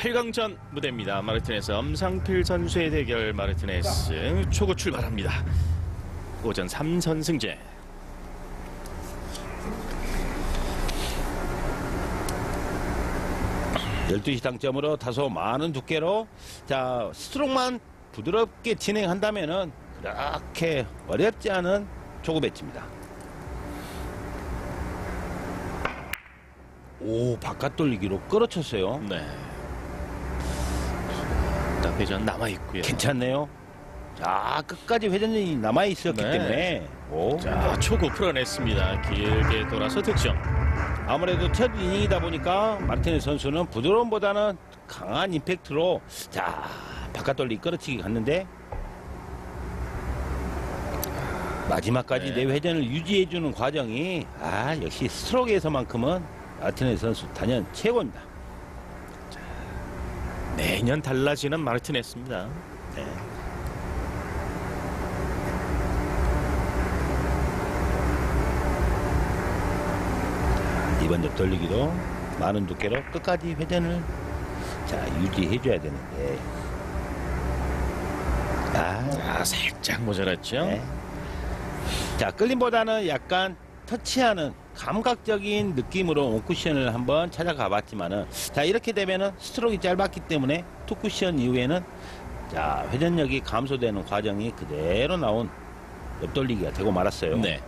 8강전 무대입니다. 마르티네스 엄상필 선수의 대결 마르티네스 초구 출발합니다. 오전 3선승제. 열두 시 당점으로 다소 많은 두께로 자 스트로크만 부드럽게 진행한다면은 그렇게 어렵지 않은 초구 배치입니다. 오 바깥 돌리기로 끌어쳤어요. 네. 자, 회전 남아 있고요. 괜찮네요. 자 끝까지 회전이 남아 있었기 네. 때문에 오, 자, 초구 풀어냈습니다. 길게 돌아서 득점. 아무래도 첫 이닝이다 보니까 마르티네스 선수는 부드러움보다는 강한 임팩트로 자 바깥 돌리 끌어치기 갔는데 마지막까지 네. 내 회전을 유지해주는 과정이 아 역시 스트로크에서만큼은 마르티네스 선수 단연 최고입니다. 매년 달라지는 마르티네스입니다. 네. 이번 옆 돌리기도 많은 두께로 끝까지 회전을 자 유지해줘야 되는데 아, 자, 살짝 모자랐죠? 네. 자 끌림보다는 약간 터치하는 감각적인 느낌으로 온쿠션을 한번 찾아가 봤지만은 자 이렇게 되면은 스트로크가 짧았기 때문에 투쿠션 이후에는 자 회전력이 감소되는 과정이 그대로 나온 옆돌리기가 되고 말았어요. 네.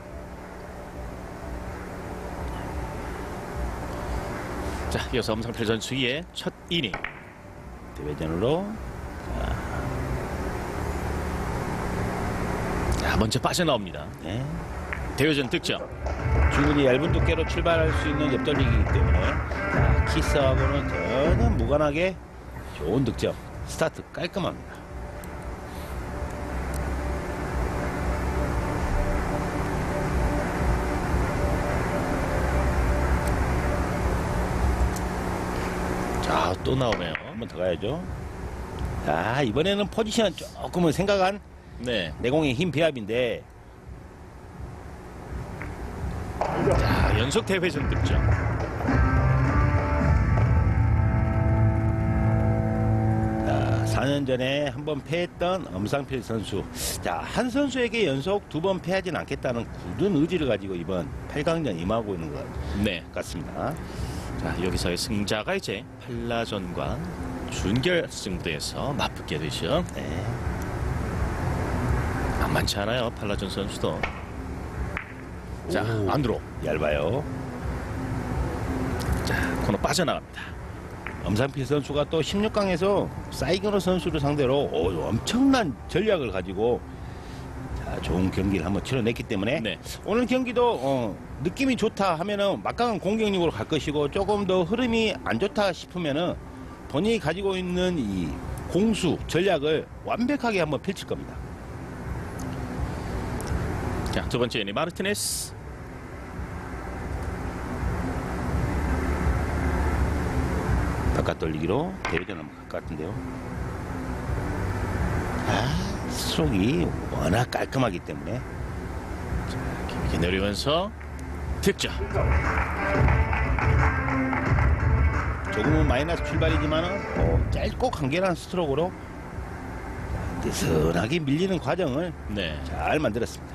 자, 이어서 엄상필 선수의 첫 이닝. 대회전으로 자, 먼저 빠져나옵니다. 네. 대회전 득점. 충분히 얇은 두께로 출발할 수 있는 옆돌리기이기 때문에 자, 키스하고는 전혀 무관하게 좋은 득점 스타트 깔끔합니다. 자, 또 나오네요. 한번 더 가야죠. 자 이번에는 포지션 조금은 생각한 네. 내공의 힘 비합인데 자, 연속 대회전 득점. 자, 4년 전에 한 번 패했던 엄상필 선수. 자, 한 선수에게 연속 두 번 패하진 않겠다는 굳은 의지를 가지고 이번 8강전 임하고 있는 것 네. 같습니다. 자, 여기서의 승자가 이제 팔라전과 준결승 무대에서 맞붙게 되죠. 네. 만만치 않아요, 팔라전 선수도. 자, 오. 안으로. 얇아요. 자, 코너 빠져나갑니다. 엄상필 선수가 또 16강에서 사이그노 선수를 상대로 오, 엄청난 전략을 가지고 자, 좋은 경기를 한번 치러냈기 때문에 네. 오늘 경기도 어, 느낌이 좋다 하면은 막강한 공격력으로 갈 것이고 조금 더 흐름이 안 좋다 싶으면은 본인이 가지고 있는 이 공수 전략을 완벽하게 한번 펼칠 겁니다. 자, 두 번째 이닝 마르티네스. 바깥 돌리기로 대회전 한번 갈것 같은데요. 아, 스트로크가 워낙 깔끔하기 때문에 이렇게 내려오면서 득점. 조금은 마이너스 출발이지만은 어, 짧고 간결한 스트로크로 느슨하게 밀리는 과정을 네. 잘 만들었습니다.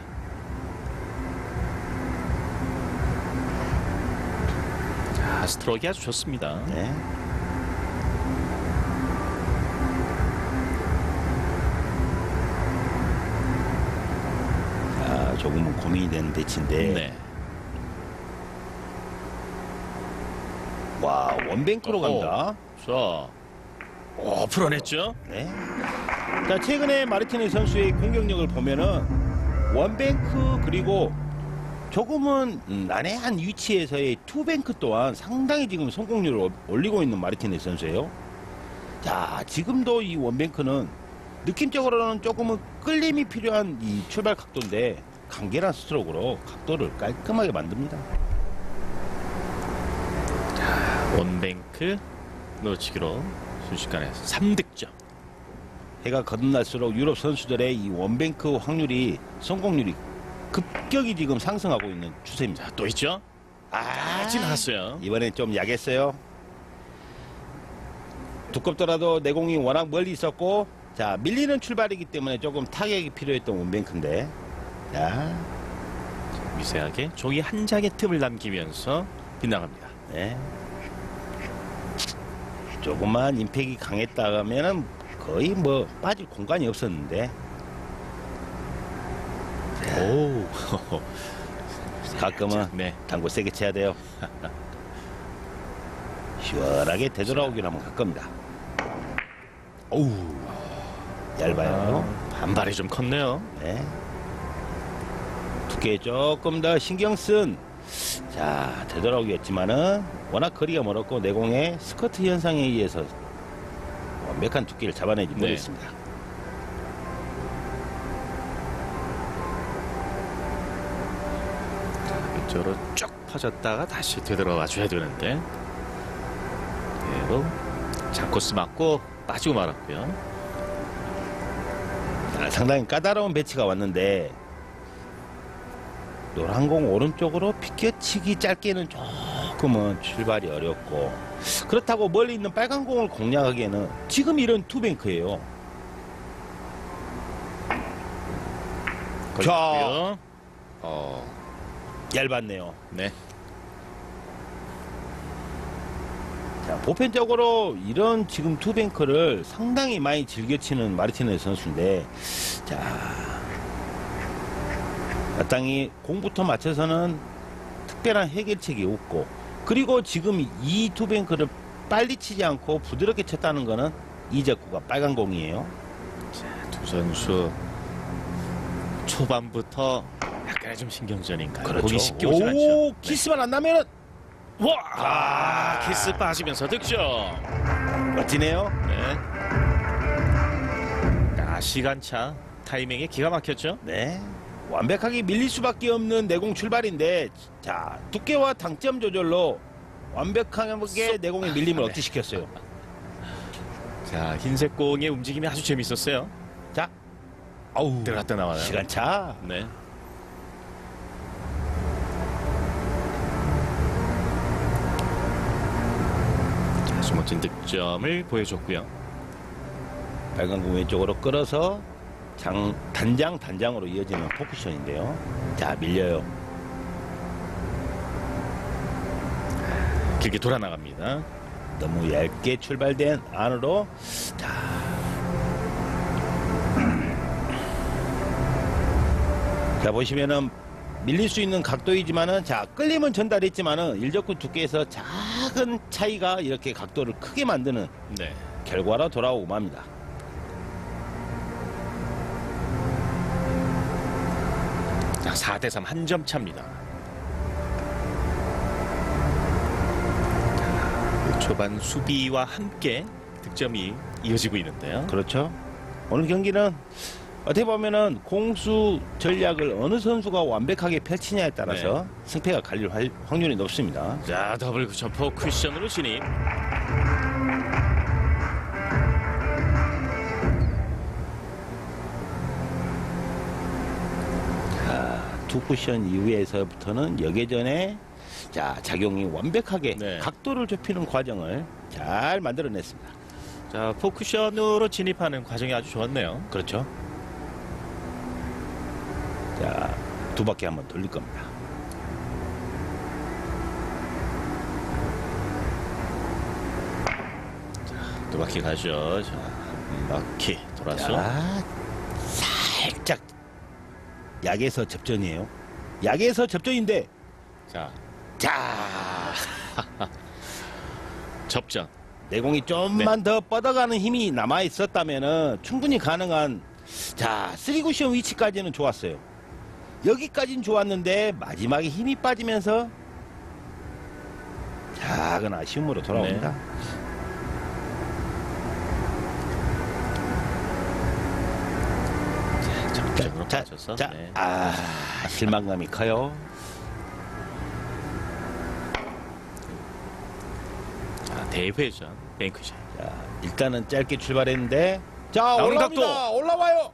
자, 스트로크 아주 좋습니다. 네. 자, 조금은 고민이 되는 대치인데 네. 와 원뱅크로. 간다. 자, 오, 풀어냈죠? 네. 자 최근에 마르티네 선수의 공격력을 보면은 원뱅크 그리고 조금은 음, 난해한 위치에서의 투뱅크 또한 상당히 지금 성공률을 올- 올리고 있는 마르티네 선수예요. 자 지금도 이 원뱅크는 느낌적으로는 조금은 끌림이 필요한 이 출발 각도인데 간결한 스트로크로 각도를 깔끔하게 만듭니다. 원뱅크 놓치기로 순식간에 3득점. 해가 거듭날수록 유럽 선수들의 이 원뱅크 확률이 성공률이 급격히 지금 상승하고 있는 추세입니다. 자, 또 있죠? 아, 지나갔어요. 이번엔 좀 약했어요. 두껍더라도 내공이 워낙 멀리 있었고 자 밀리는 출발이기 때문에 조금 타격이 필요했던 원뱅크인데 자 미세하게 종이 한 장의 틈을 남기면서 빗나갑니다. 네. 조금만 임팩이 강했다면은 거의 뭐 빠질 공간이 없었는데 오. 가끔은 네. 당구 세게 쳐야 돼요. 시원하게 되돌아오기를 한번 갈 겁니다. 오우 얇아요. 반발이 좀 컸네요. 네. 두께 조금 더 신경 쓴. 자, 되돌아오기였지만은 워낙 거리가 멀었고 내공의 스커트 현상에 의해서 완벽한 두께를 잡아내지 네. 못했습니다. 왼쪽으로 쭉 퍼졌다가 다시 되돌아와 줘야 되는데 그대로 장코스 맞고 빠지고 말았고요. 아, 상당히 까다로운 배치가 왔는데 노란 공 오른쪽으로 비껴치기 짧게는 조금은 출발이 어렵고 그렇다고 멀리 있는 빨간 공을 공략하기에는 지금 이런 투뱅크예요. 걸렸고요. 어, 얇았네요. 네. 자, 보편적으로 이런 지금 투뱅크를 상당히 많이 즐겨치는 마르티네스 선수인데, 자, 마땅히 공부터 맞춰서는 특별한 해결책이 없고, 그리고 지금 이 투뱅크를 빨리 치지 않고 부드럽게 쳤다는 거는 이적구가 빨간 공이에요. 두 선수 초반부터 약간의 좀 신경전인가요? 공이 쉽게 오진 않죠. 그렇죠. 오, 네. 키스만 안 나면은 와, 아, 키스 빠지면서 득점. 멋지네요. 네. 아, 시간차 타이밍이 기가 막혔죠. 네. 완벽하게 밀릴 수밖에 없는 내공 출발인데 자 두께와 당점 조절로 완벽하게 내공의 밀림을 네. 억제시켰어요. 자, 흰색 공의 움직임이 아주 재밌었어요. 자, 아우 들어갔다 나와요. 시간차. 네. 자, 아주 멋진 득점을 보여줬고요. 빨간 공 왼쪽으로 끌어서 장 단장 단장으로 이어지는 포쿠션인데요. 자 밀려요. 길게 돌아 나갑니다. 너무 얇게 출발된 안으로 자. 자 보시면은 밀릴 수 있는 각도이지만은 자 끌림은 전달했지만은 일적구 두께에서 작은 차이가 이렇게 각도를 크게 만드는 네. 결과로 돌아오고 맙니다. 자, 4대 3 한 점 차입니다. 자, 초반 수비와 함께 득점이 이어지고 있는데요. 그렇죠. 오늘 경기는 어떻게 보면은 공수 전략을 어느 선수가 완벽하게 펼치냐에 따라서 승패가 갈릴 활- 확률이 높습니다. 자, 더블 점퍼 쿠션으로 진입. 두 쿠션 이후에서부터는 여계전에 자 작용이 완벽하게 네. 각도를 좁히는 과정을 잘 만들어냈습니다. 자, 포 쿠션으로 진입하는 과정이 아주 좋았네요. 그렇죠. 자 두 바퀴 한번 돌릴 겁니다. 두 바퀴 가죠. 자, 한 바퀴 돌아서. 자, 살짝 약에서 접전이에요. 약에서 접전인데 자, 자 접전. 내공이 좀만 더 뻗어가는 힘이 남아 있었다면은 충분히 가능한 자 쓰리쿠션 위치까지는 좋았어요. 여기까지는 좋았는데 마지막에 힘이 빠지면서 작은 아쉬움으로 돌아옵니다. 적극적으로 자, 빠져서. 자, 네. 아 실망감이 커요. 자, 대회전 뱅크샷. 자 일단은 짧게 출발했는데 자. 각도. 올라와요.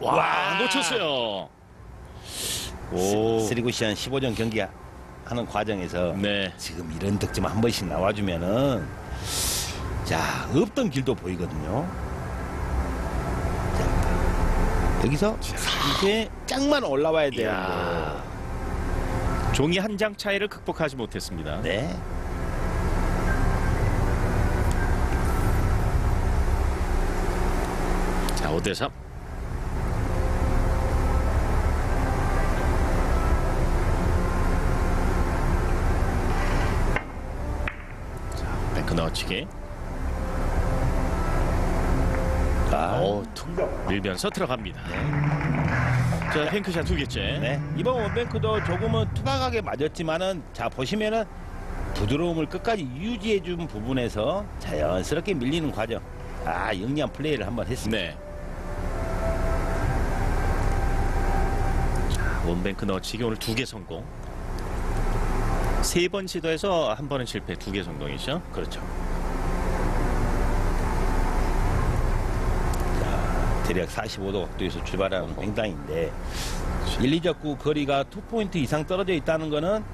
와, 와. 놓쳤어요. 오. 쓰리쿠션 15전 경기 하는 과정에서 네. 지금 이런 득점 한 번씩 나와주면은 자, 없던 길도 보이거든요. 자, 여기서 이제 짝만 올라와야 돼요. 이야. 종이 한 장 차이를 극복하지 못했습니다. 네. 자, 5대 3. 자, 뱅크 넣어치기. 자, 오, 툭 밀면서 들어갑니다. 자, 뱅크샷 두 개째. 네. 이번 원뱅크도 조금은 투박하게 맞았지만은 자 보시면은 부드러움을 끝까지 유지해 준 부분에서 자연스럽게 밀리는 과정. 아, 영리한 플레이를 한번 했습니다. 네. 자, 원뱅크 넣어치기 오늘 두 개 성공. 세 번 시도해서 한 번은 실패, 두 개 성공이죠. 그렇죠. 자, 대략 45도 각도에서 출발하는 횡단인데 1, 2적구 거리가 2포인트 이상 떨어져 있다는 거는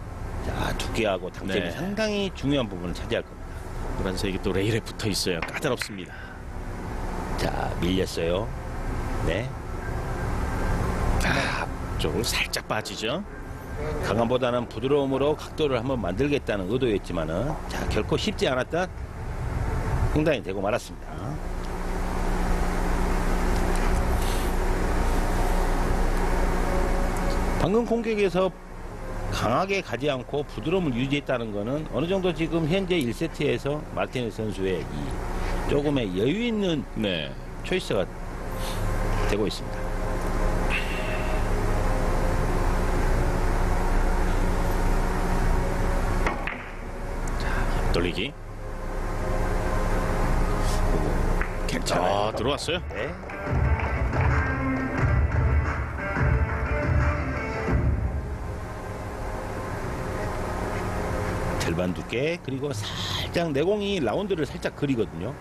자, 두께하고 당점이 네. 상당히 중요한 부분을 차지할 겁니다. 노란색이 또 레일에 붙어 있어요. 까다롭습니다. 자, 밀렸어요. 네. 아, 좀 살짝 빠지죠. 강함보다는 부드러움으로 각도를 한번 만들겠다는 의도였지만은 자, 결코 쉽지 않았던 횡단이 되고 말았습니다. 방금 공격에서 강하게 가지 않고 부드러움을 유지했다는 것은 어느 정도 지금 현재 1세트에서 마르티네스 선수의 이 조금의 여유 있는 네. 초이스가 되고 있습니다. 돌리기. 괜찮아요. 아, 들어왔어요. 네. 절반 두께 그리고 살짝 내공이 라운드를 살짝 그리거든요.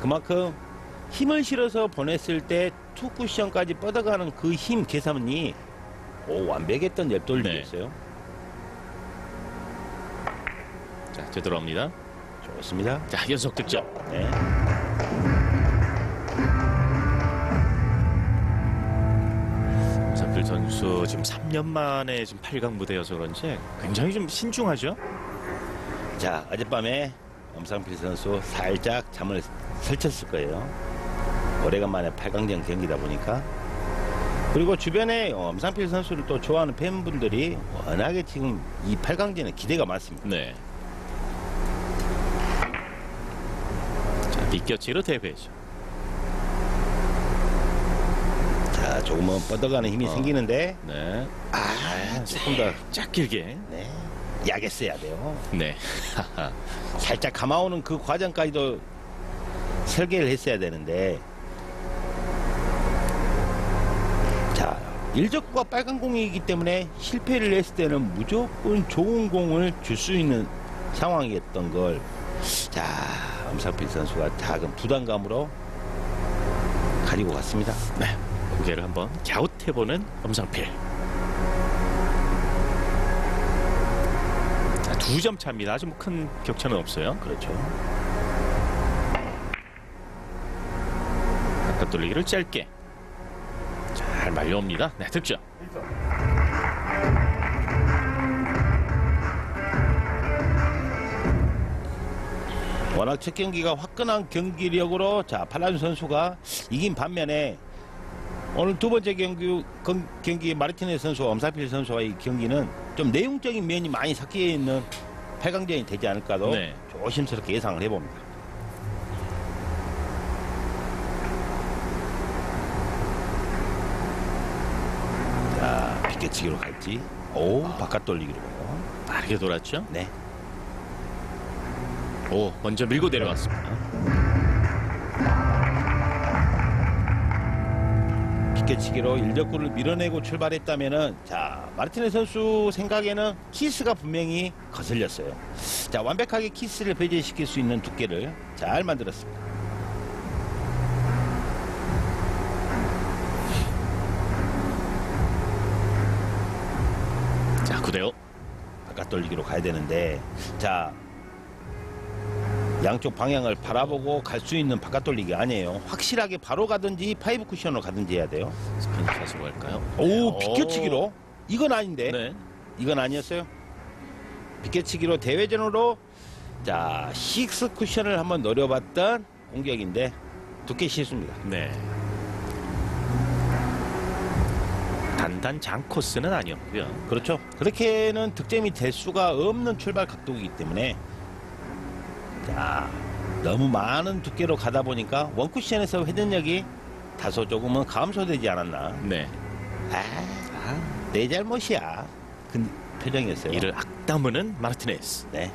그만큼 힘을 실어서 보냈을 때 투 쿠션까지 뻗어가는 그 힘 계산이 오 완벽했던 옆돌리기였어요. 자, 되돌아옵니다. 좋습니다. 자, 연속 득점. 네. 삼필 선수 지금 3년 만에 지금 8강 무대여서 그런지 굉장히 좀 신중하죠. 자 어젯밤에 엄상필 선수 살짝 잠을 설쳤을 거예요. 오래간만에 8강전 경기다 보니까 그리고 주변에 엄상필 선수를 또 좋아하는 팬분들이 워낙에 지금 이 8강전에 기대가 많습니다. 네. 자, 비껴치기로 대회죠. 자 조금은 뻗어가는 힘이 어. 생기는데 네. 아 조금 더 짝 길게. 네, 약에 써야 돼요. 네. 살짝 감아오는 그 과정까지도 설계를 했어야 되는데 자 일적구가 빨간 공이기 때문에 실패를 했을 때는 무조건 좋은 공을 줄 수 있는 상황이었던 걸 자 엄상필 선수가 작은 부담감으로 가지고 갔습니다. 네. 고개를 한번 갸웃해보는 엄상필. 두 점 차입니다. 아주 뭐큰 격차는 없어요. 그렇죠. 바깥 돌리기를 짧게. 잘 말려옵니다. 네, 득점. 워낙 첫 경기가 화끈한 경기력으로 자 팔라준 선수가 이긴 반면에 오늘 두 번째 경기 경- 경기 마르티네 선수와 엄사필 선수와의 경기는 좀 내용적인 면이 많이 섞여 있는 8강전이 되지 않을까도 네. 조심스럽게 예상을 해봅니다. 자 비껴치기로 갈지 오 바깥 돌리기로 빠르게 돌았죠. 네 오, 먼저 밀고 내려왔습니다. 비껴치기로 일적구를 밀어내고 출발했다면은 자 마르티네 선수 생각에는 키스가 분명히 거슬렸어요. 자 완벽하게 키스를 배제시킬 수 있는 두께를 잘 만들었습니다. 자, 9대5. 바깥 돌리기로 가야 되는데 자 양쪽 방향을 바라보고 갈 수 있는 바깥 돌리기 아니에요. 확실하게 바로 가든지 파이브 쿠션으로 가든지 해야 돼요. 스피드 샷으로 갈까요? 오, 비껴치기로? 이건 아닌데. 네. 이건 아니었어요. 비껴치기로 대회전으로 자, 식스 쿠션을 한번 노려봤던 공격인데 두께 실수입니다. 네. 단단 장 코스는 아니었고요. 그렇죠. 그렇게는 득점이 될 수가 없는 출발 각도이기 때문에 자 너무 많은 두께로 가다 보니까 원 쿠션에서 회전력이 다소 조금은 감소되지 않았나. 네. 아, 내 잘못이야. 그 표정이었어요. 이를 악다무는 마르티네스. 네.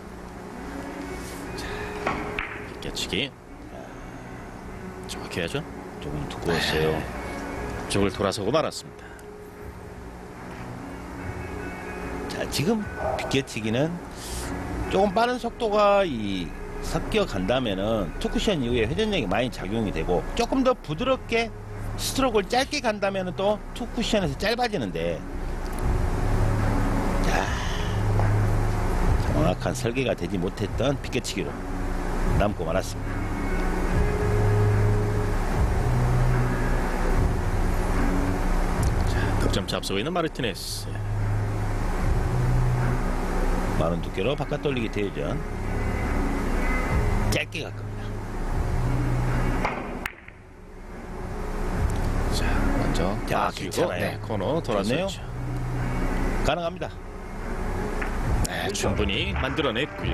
비껴치기. 정확히 해야죠. 조금 두꺼웠어요. 쪽을 돌아서고 말았습니다. 자 지금 비껴치기는 조금 빠른 속도가 이 섞여 간다면은 투쿠션 이후에 회전력이 많이 작용이 되고 조금 더 부드럽게 스트로크를 짧게 간다면은 또 투쿠션에서 짧아지는데 자 정확한 설계가 되지 못했던 비껴치기로 남고 말았습니다. 득점 차 앞서고 있는 마르티네스. 많은 두께로 바깥 돌리기 대회전 짧게 갈 겁니다. 자, 먼저 자, 아, 괜찮아요. 네, 코너 돌아섰죠. 가능합니다. 네, 충분히 만들어냈고요.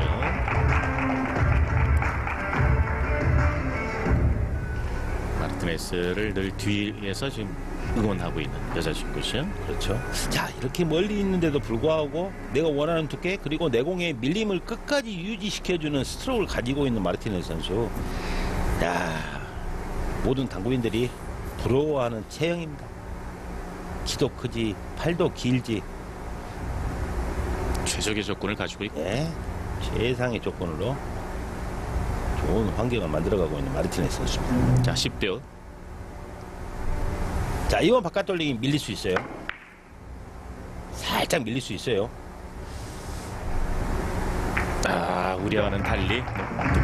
마르티네스를 늘 뒤에서 지금 응원하고 있는 여자 친구죠. 그렇죠. 자 이렇게 멀리 있는데도 불구하고 내가 원하는 두께 그리고 내공의 밀림을 끝까지 유지시켜주는 스트로크를 가지고 있는 마르티네스 선수. 야 모든 당구인들이 부러워하는 체형입니다. 키도 크지 팔도 길지 최적의 조건을 가지고 있고 예, 최상의 조건으로 좋은 환경을 만들어가고 있는 마르티네스 선수입니다. 자 10대 5 자 이번 바깥 돌리기 밀릴 수 있어요. 살짝 밀릴 수 있어요. 아, 우리와는 달리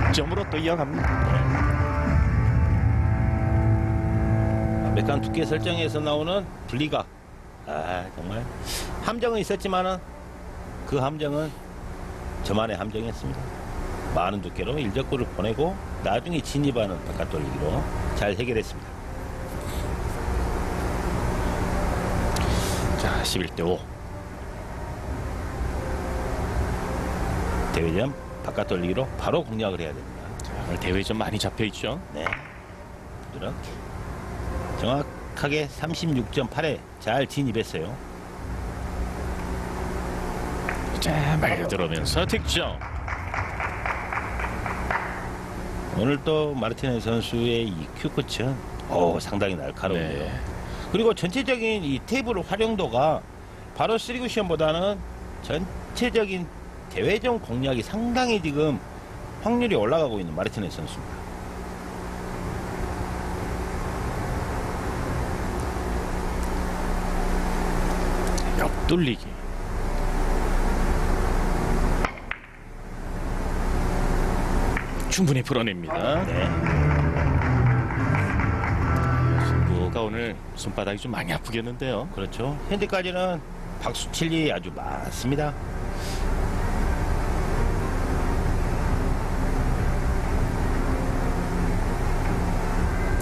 득점으로 또 이어갑니다. 완벽한 두께 설정에서 나오는 분리각. 아 정말 함정은 있었지만은 그 함정은 저만의 함정이었습니다. 많은 두께로 일적구를 보내고 나중에 진입하는 바깥 돌리기로 잘 해결했습니다. 11대 5 대회전 바깥 돌리기로 바로 공략을 해야 됩니다. 오늘 대회 좀 많이 잡혀 있죠. 네. 부드럽게. 정확하게 36.8에 잘 진입했어요. 자 말려 들어오면서 득점. 오늘 또 마르티네 선수의 이 큐끝은 오, 상당히 날카로운데요. 네. 그리고 전체적인 이 테이블 활용도가 바로 쓰리구션보다는 전체적인 대회전 공략이 상당히 지금 확률이 올라가고 있는 마르티네 선수입니다. 옆돌리기. 충분히 풀어냅니다. 네. 승부가 오늘 손바닥이 좀 많이 아프겠는데요. 그렇죠. 현재까지는 박수 칠 일이 아주 많습니다.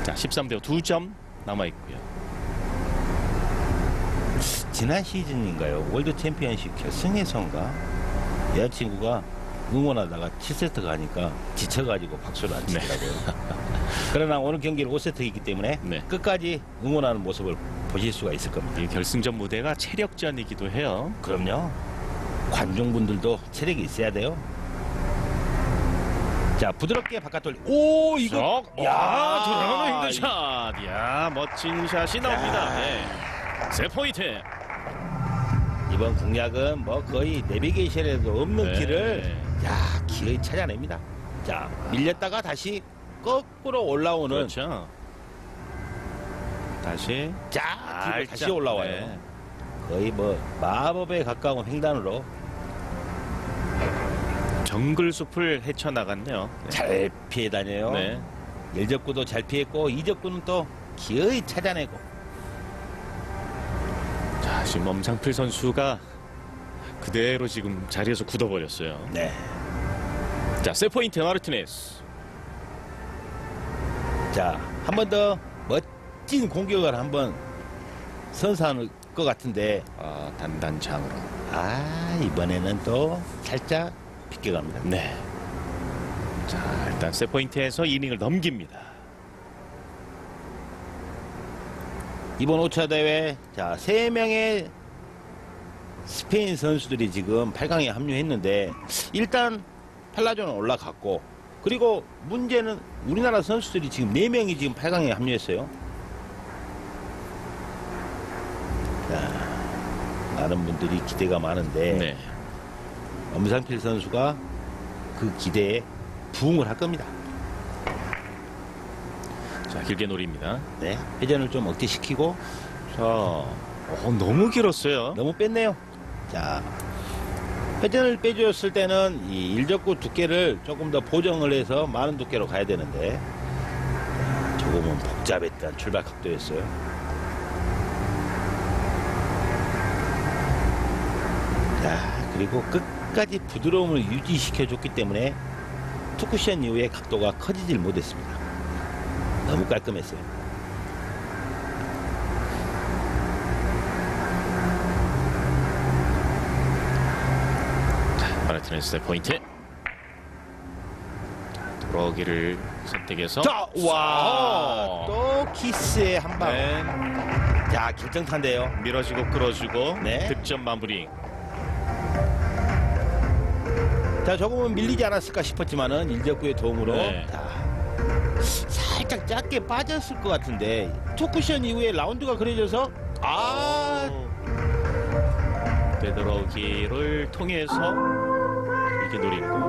자 13대 5 2점 남아 있고요. 지난 시즌인가요? 월드 챔피언십 결승에선가 여자친구가 응원하다가 7세트 가니까 지쳐가지고 박수를 안 치더라고요. 그러나 오늘 경기는 5세트이기 때문에 네. 끝까지 응원하는 모습을 보실 수가 있을 겁니다. 이 결승전 무대가 체력전이기도 해요. 그럼요. 관중분들도 체력이 있어야 돼요. 자, 부드럽게 바깥 돌리. 오, 이거. 쏙! 야, 들어가는 힘든 샷. 야, 멋진 샷이 나옵니다. 야. 네. 세 포인트. 이번 공략은 뭐 거의 내비게이션에도 없는 네. 길을 야, 기어이 찾아냅니다. 자, 밀렸다가 다시 거꾸로 올라오는 그렇죠. 다시 쫙 뒤로 다시 올라와요. 네. 거의 뭐 마법에 가까운 횡단으로 정글 숲을 헤쳐나갔네요. 네. 잘 피해 다녀요. 네. 1적구도 잘 피했고 2적구는 또 기어이 찾아내고 자, 지금 엄상필 선수가 그대로 지금 자리에서 굳어버렸어요. 네. 자, 세포인트 마르티네스. 자, 한 번 더 멋진 공격을 한번 선사하는 것 같은데 아, 단단장으로. 아, 이번에는 또 살짝 비껴갑니다. 네. 자, 일단 세포인트에서 이닝을 넘깁니다. 이번 5차 대회 자, 세명의 스페인 선수들이 지금 8강에 합류했는데 일단 팔라존은 올라갔고 그리고 문제는 우리나라 선수들이 지금 4명이 지금 8강에 합류했어요. 자, 많은 분들이 기대가 많은데 네. 엄상필 선수가 그 기대에 부응을 할 겁니다. 자, 길게 노립니다. 네, 회전을 좀 억제시키고 자, 어, 너무 길었어요. 너무 뺐네요. 자, 회전을 빼주었을 때는 이 일적구 두께를 조금 더 보정을 해서 많은 두께로 가야 되는데 자, 조금은 복잡했던 출발 각도였어요. 자, 그리고 끝까지 부드러움을 유지시켜줬기 때문에 투쿠션 이후에 각도가 커지질 못했습니다. 너무 깔끔했어요. 마르티네스 세포인트. 자, 돌아오기를 선택해서. 자, 와, 어. 또 키스의 한 방. 네. 자, 결정탄데요. 밀어주고 끌어주고 네. 득점 마무리. 자, 조금은 밀리지 않았을까 싶었지만은 일적구의 도움으로 네. 자, 살짝 작게 빠졌을 것 같은데 투쿠션 이후에 라운드가 그려져서 아, 되돌아오기를 통해서 이렇게 노리고